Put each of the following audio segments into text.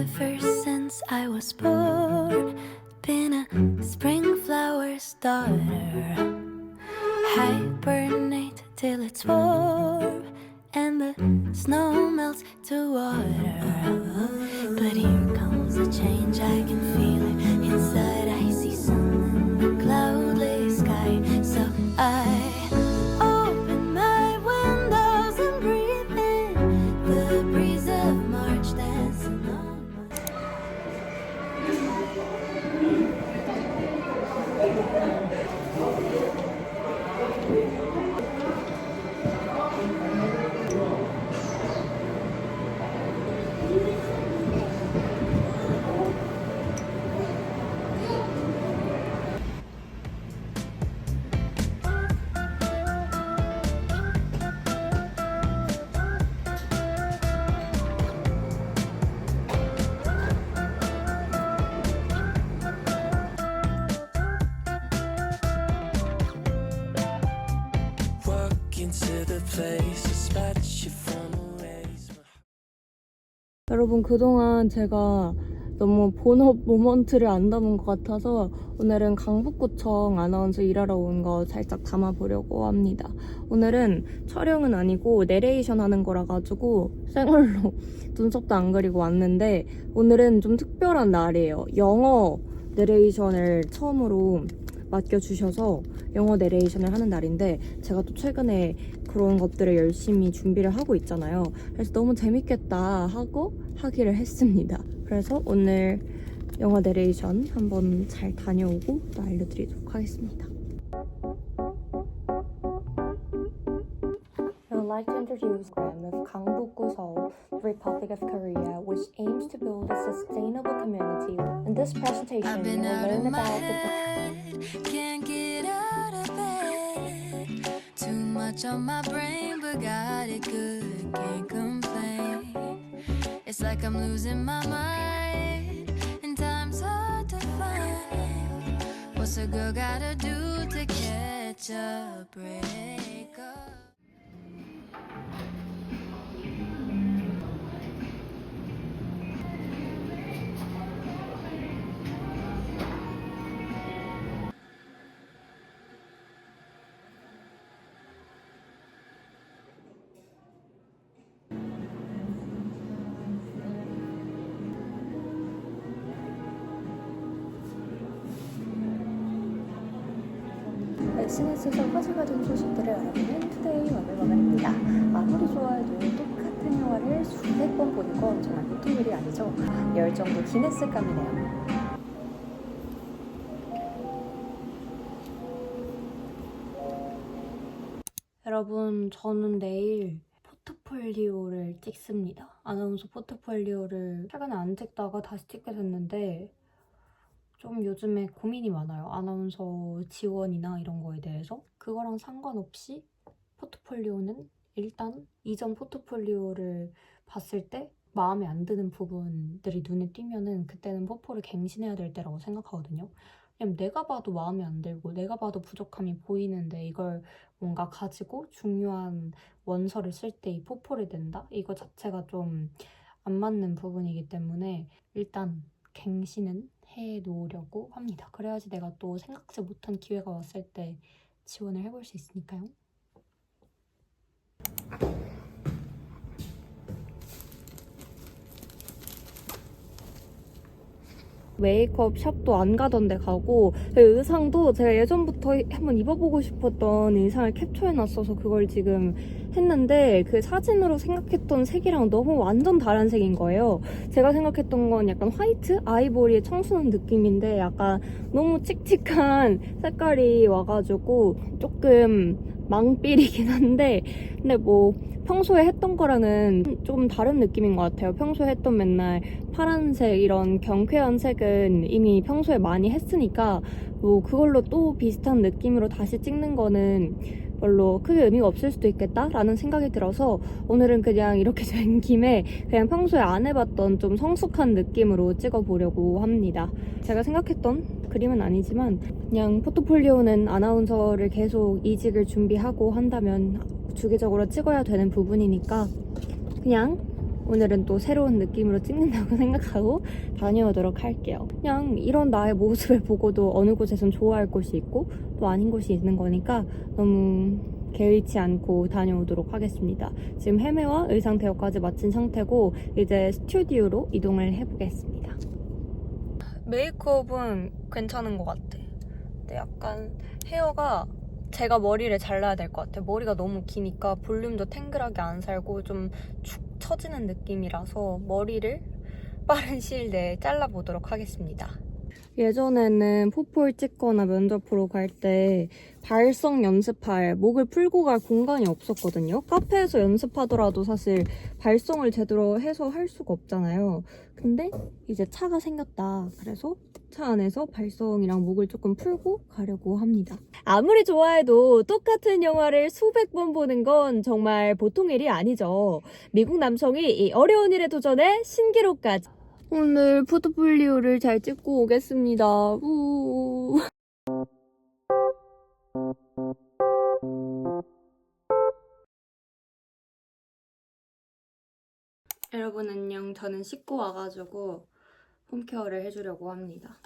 ever since I was born. Been a spring flower's daughter. Hibernate till it's warm and the snow melts to water. But here comes a change, I can feel it 여러분 그동안 제가 너무 본업 모먼트를 안 담은 것 같아서 오늘은 강북구청 아나운서 일하러 온 거 살짝 담아보려고 합니다. 오늘은 촬영은 아니고 내레이션 하는 거라 가지고 생얼로 눈썹도 안 그리고 왔는데 오늘은 좀 특별한 날이에요. 영어 내레이션을 처음으로 맡겨주셔서 영어 내레이션을 하는 날인데 제가 또 최근에 그런 것들을 열심히 준비를 하고 있잖아요. 그래서 너무 재밌겠다 하고 하기를 했습니다. 그래서 오늘 영어 내레이션 한번 잘 다녀오고 또 알려드리도록 하겠습니다. Like to introduce Graham of Gangbuk-gu Seoul, Republic of Korea, which aims to build a sustainable community. In this presentation, you will learn about the can't get out of bed. Too much on my brain, but got it good, can't complain. It's like I'm losing my mind, and time's hard to find. What's a girl gotta do to catch a break up? SNS에서 화제가 된 소식들을 알아보는 투데이 와글와글입니다. 아무리 좋아해도 똑같은 영화를 수백 번 보는 건 정말 보통 일이 아니죠. 열정도 기네스감이네요. 여러분, 저는 내일 포트폴리오를 찍습니다. 아나운서 포트폴리오를 최근에 안 찍다가 다시 찍게 됐는데 좀 요즘에 고민이 많아요. 아나운서 지원이나 이런 거에 대해서. 그거랑 상관없이 포트폴리오는 일단 이전 포트폴리오를 봤을 때 마음에 안 드는 부분들이 눈에 띄면은 그때는 포포를 갱신해야 될 때라고 생각하거든요. 왜냐면 내가 봐도 마음에 안 들고 내가 봐도 부족함이 보이는데 이걸 뭔가 가지고 중요한 원서를 쓸 때 이 포포를 낸다? 이거 자체가 좀 안 맞는 부분이기 때문에 일단 갱신은 해 놓으려고 합니다. 그래야지 내가 또 생각지 못한 기회가 왔을 때 지원을 해볼 수 있으니까요. 메이크업 샵도 안 가던데 가고 그 의상도 제가 예전부터 한번 입어보고 싶었던 의상을 캡처해놨어서 그걸 지금 했는데 그 사진으로 생각했던 색이랑 너무 완전 다른 색인 거예요. 제가 생각했던 건 약간 화이트? 아이보리의 청순한 느낌인데 약간 너무 칙칙한 색깔이 와가지고 조금 망삘이긴 한데 근데 뭐 평소에 했던 거랑은 좀 다른 느낌인 것 같아요. 평소에 했던 맨날 파란색 이런 경쾌한 색은 이미 평소에 많이 했으니까 뭐 그걸로 또 비슷한 느낌으로 다시 찍는 거는 별로 크게 의미가 없을 수도 있겠다라는 생각이 들어서 오늘은 그냥 이렇게 된 김에 그냥 평소에 안 해봤던 좀 성숙한 느낌으로 찍어보려고 합니다. 제가 생각했던 그림은 아니지만 그냥 포트폴리오는 아나운서를 계속 이직을 준비하고 한다면 주기적으로 찍어야 되는 부분이니까 그냥 오늘은 또 새로운 느낌으로 찍는다고 생각하고 다녀오도록 할게요. 그냥 이런 나의 모습을 보고도 어느 곳에선 좋아할 곳이 있고 또 아닌 곳이 있는 거니까 너무 개의치 않고 다녀오도록 하겠습니다. 지금 헤매와 의상 대여까지 마친 상태고 이제 스튜디오로 이동을 해보겠습니다. 메이크업은 괜찮은 것 같아. 근데 약간 헤어가 제가 머리를 잘라야 될 것 같아. 머리가 너무 기니까 볼륨도 탱글하게 안 살고 좀 축 처지는 느낌이라서 머리를 빠른 시일 내에 잘라보도록 하겠습니다. 예전에는 포폴 찍거나 면접 보러 갈 때 발성 연습할 목을 풀고 갈 공간이 없었거든요. 카페에서 연습하더라도 사실 발성을 제대로 해서 할 수가 없잖아요. 근데 이제 차가 생겼다. 그래서 차 안에서 발성이랑 목을 조금 풀고 가려고 합니다. 아무리 좋아해도 똑같은 영화를 수백 번 보는 건 정말 보통 일이 아니죠. 미국 남성이 이 어려운 일에 도전해 신기록까지. 오늘 포트폴리오를 잘 찍고 오겠습니다. 우. 여러분 안녕. 저는 씻고 와가지고 홈케어를 해주려고 합니다.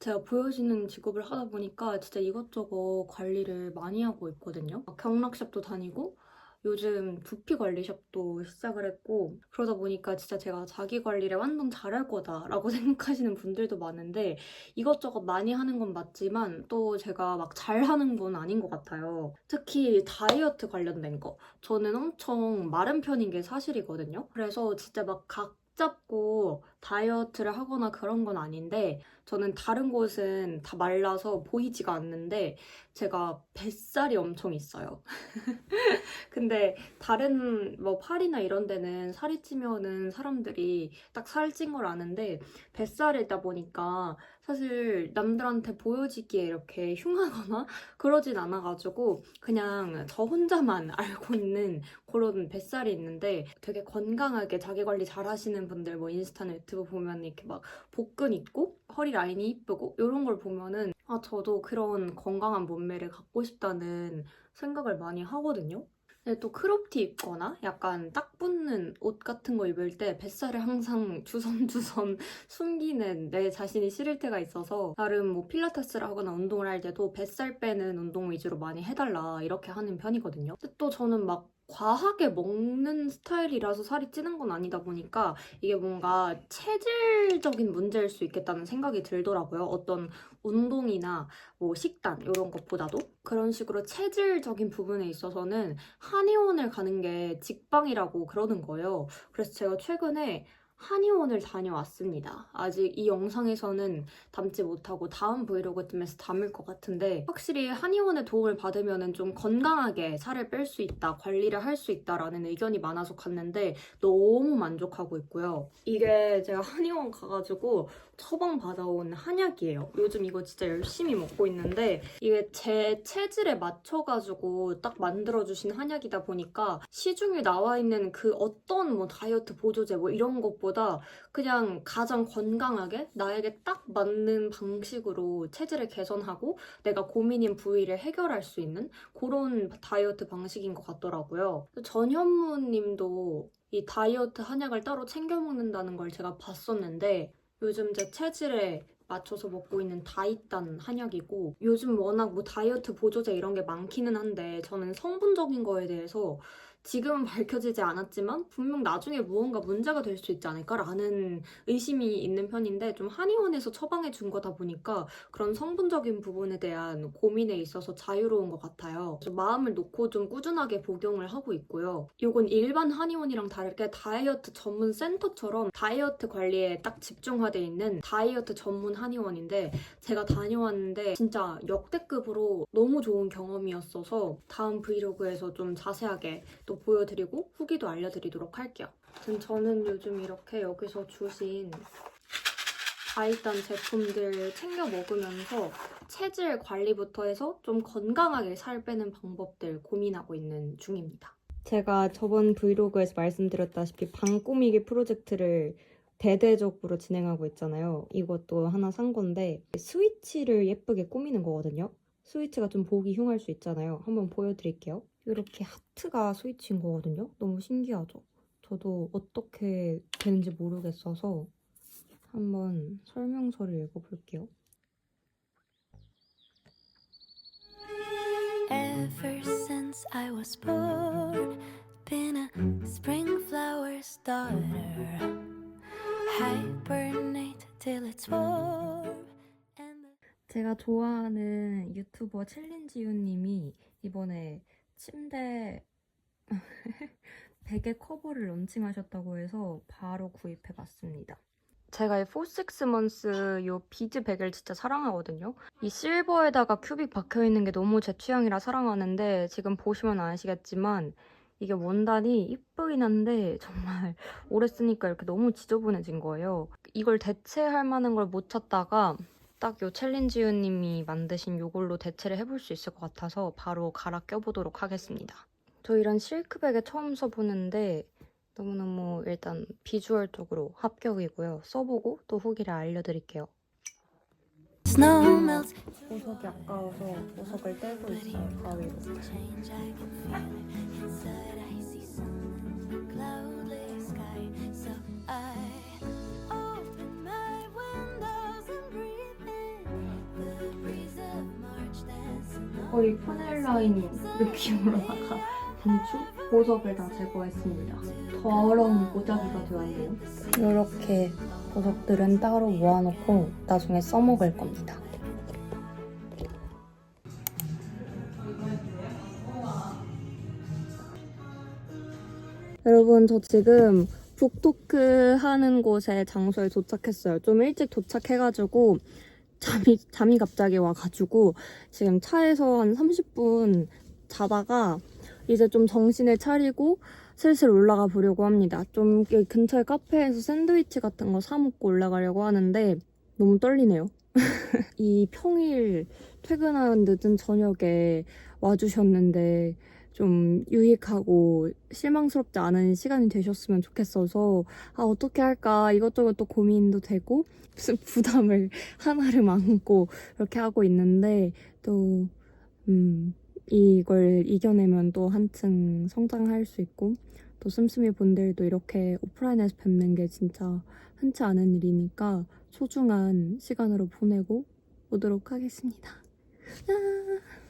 제가 보여지는 직업을 하다 보니까 진짜 이것저것 관리를 많이 하고 있거든요. 경락샵도 다니고 요즘 두피 관리샵도 시작을 했고 그러다 보니까 진짜 제가 자기 관리를 완전 잘할 거다라고 생각하시는 분들도 많은데 이것저것 많이 하는 건 맞지만 또 제가 막 잘하는 건 아닌 것 같아요. 특히 다이어트 관련된 거. 저는 엄청 마른 편인 게 사실이거든요. 그래서 진짜 막 각 잡고 다이어트를 하거나 그런 건 아닌데 저는 다른 곳은 다 말라서 보이지가 않는데 제가 뱃살이 엄청 있어요. 근데 다른 뭐 팔이나 이런 데는 살이 찌면은 사람들이 딱 살찐 걸 아는데 뱃살이다 보니까 사실 남들한테 보여지기에 이렇게 흉하거나 그러진 않아가지고 그냥 저 혼자만 알고 있는 그런 뱃살이 있는데 되게 건강하게 자기 관리 잘 하시는 분들 뭐 인스타나 유튜브 보면 이렇게 막 복근 있고 허리 라인이 이쁘고 이런 걸 보면은 아 저도 그런 건강한 몸매를 갖고 싶다는 생각을 많이 하거든요. 근데 또 크롭티 입거나 약간 딱 붙는 옷 같은 거 입을 때 뱃살을 항상 주섬주섬 숨기는 내 자신이 싫을 때가 있어서 나름 뭐 필라테스를 하거나 운동을 할 때도 뱃살 빼는 운동 위주로 많이 해달라 이렇게 하는 편이거든요. 근데 또 저는 막 과하게 먹는 스타일이라서 살이 찌는 건 아니다 보니까 이게 뭔가 체질적인 문제일 수 있겠다는 생각이 들더라고요. 어떤 운동이나 뭐 식단 이런 것보다도 그런 식으로 체질적인 부분에 있어서는 한의원을 가는 게 직방이라고 그러는 거예요. 그래서 제가 최근에 한의원을 다녀왔습니다. 아직 이 영상에서는 담지 못하고 다음 브이로그 쯤에서 담을 것 같은데 확실히 한의원의 도움을 받으면 좀 건강하게 살을 뺄 수 있다, 관리를 할 수 있다라는 의견이 많아서 갔는데 너무 만족하고 있고요. 이게 제가 한의원 가가지고 처방 받아온 한약이에요. 요즘 이거 진짜 열심히 먹고 있는데 이게 제 체질에 맞춰가지고 딱 만들어주신 한약이다 보니까 시중에 나와 있는 그 어떤 뭐 다이어트 보조제 뭐 이런 것보다 그냥 가장 건강하게 나에게 딱 맞는 방식으로 체질을 개선하고 내가 고민인 부위를 해결할 수 있는 그런 다이어트 방식인 것 같더라고요. 전현무 님도 이 다이어트 한약을 따로 챙겨 먹는다는 걸 제가 봤었는데 요즘 제 체질에 맞춰서 먹고 있는 다이단 한약이고 요즘 워낙 뭐 다이어트 보조제 이런 게 많기는 한데 저는 성분적인 거에 대해서 지금은 밝혀지지 않았지만 분명 나중에 무언가 문제가 될 수 있지 않을까라는 의심이 있는 편인데 좀 한의원에서 처방해 준 거다 보니까 그런 성분적인 부분에 대한 고민에 있어서 자유로운 것 같아요. 마음을 놓고 좀 꾸준하게 복용을 하고 있고요. 이건 일반 한의원이랑 다르게 다이어트 전문 센터처럼 다이어트 관리에 딱 집중화돼 있는 다이어트 전문 한의원인데 제가 다녀왔는데 진짜 역대급으로 너무 좋은 경험이었어서 다음 브이로그에서 좀 자세하게 또 보여드리고 후기도 알려드리도록 할게요. 아무튼 저는 요즘 이렇게 여기서 주신 다이단 제품들 챙겨 먹으면서 체질 관리부터 해서 좀 건강하게 살 빼는 방법들 고민하고 있는 중입니다. 제가 저번 브이로그에서 말씀드렸다시피 방 꾸미기 프로젝트를 대대적으로 진행하고 있잖아요. 이것도 하나 산 건데 스위치를 예쁘게 꾸미는 거거든요. 스위치가 좀 보기 흉할 수 있잖아요. 한번 보여드릴게요. 이렇게 하트가 스위치인 거거든요. 너무 신기하죠? 저 저도 어떻게 되는지 모르겠어서 한번 설명서를 읽어볼게요. Ever since I was born, been a spring flower's daughter. Hibernate till it's warm. 제가 좋아하는 유튜버 챌린지유님이 이번에 침대 베개 커버를 런칭하셨다고 해서 바로 구입해봤습니다. 제가 이 4-6months 요 비즈 베개를 진짜 사랑하거든요. 이 실버에다가 큐빅 박혀있는 게 너무 제 취향이라 사랑하는데 지금 보시면 아시겠지만 이게 원단이 이쁘긴 한데 정말 오래 쓰니까 이렇게 너무 지저분해진 거예요. 이걸 대체할 만한 걸 못 찾다가 딱 요 챌린지유님이 만드신 요걸로 대체를 해볼 수 있을 것 같아서 바로 갈아 껴보도록 하겠습니다. 저 이런 실크백에 처음 써보는데 너무너무 일단 비주얼적으로 합격이고요. 써보고 또 후기를 알려드릴게요. 보석이 아까워서 보석을 떼고 있어요, 가위로. 거의 파넬라인 느낌으로 다가 단추? 보석을 다 제거했습니다. 더러운 보자기가 되었네요. 이렇게 보석들은 따로 모아놓고 나중에 써먹을 겁니다. 여러분 저 지금 북토크 하는 곳에 장소에 도착했어요. 좀 일찍 도착해가지고 잠이 잠이 갑자기 와가지고 지금 차에서 한 30분 자다가 이제 좀 정신을 차리고 슬슬 올라가 보려고 합니다. 좀 근처에 카페에서 샌드위치 같은 거 사 먹고 올라가려고 하는데 너무 떨리네요. 이 평일 퇴근하는 늦은 저녁에 와주셨는데 좀 유익하고 실망스럽지 않은 시간이 되셨으면 좋겠어서 아 어떻게 할까 이것저것 또 고민도 되고 무슨 부담을 하나를 안고 이렇게 하고 있는데 또 음, 이걸 이겨내면 또 한층 성장할 수 있고 또 씀씀이 분들도 이렇게 오프라인에서 뵙는 게 진짜 흔치 않은 일이니까 소중한 시간으로 보내고 오도록 하겠습니다. 아.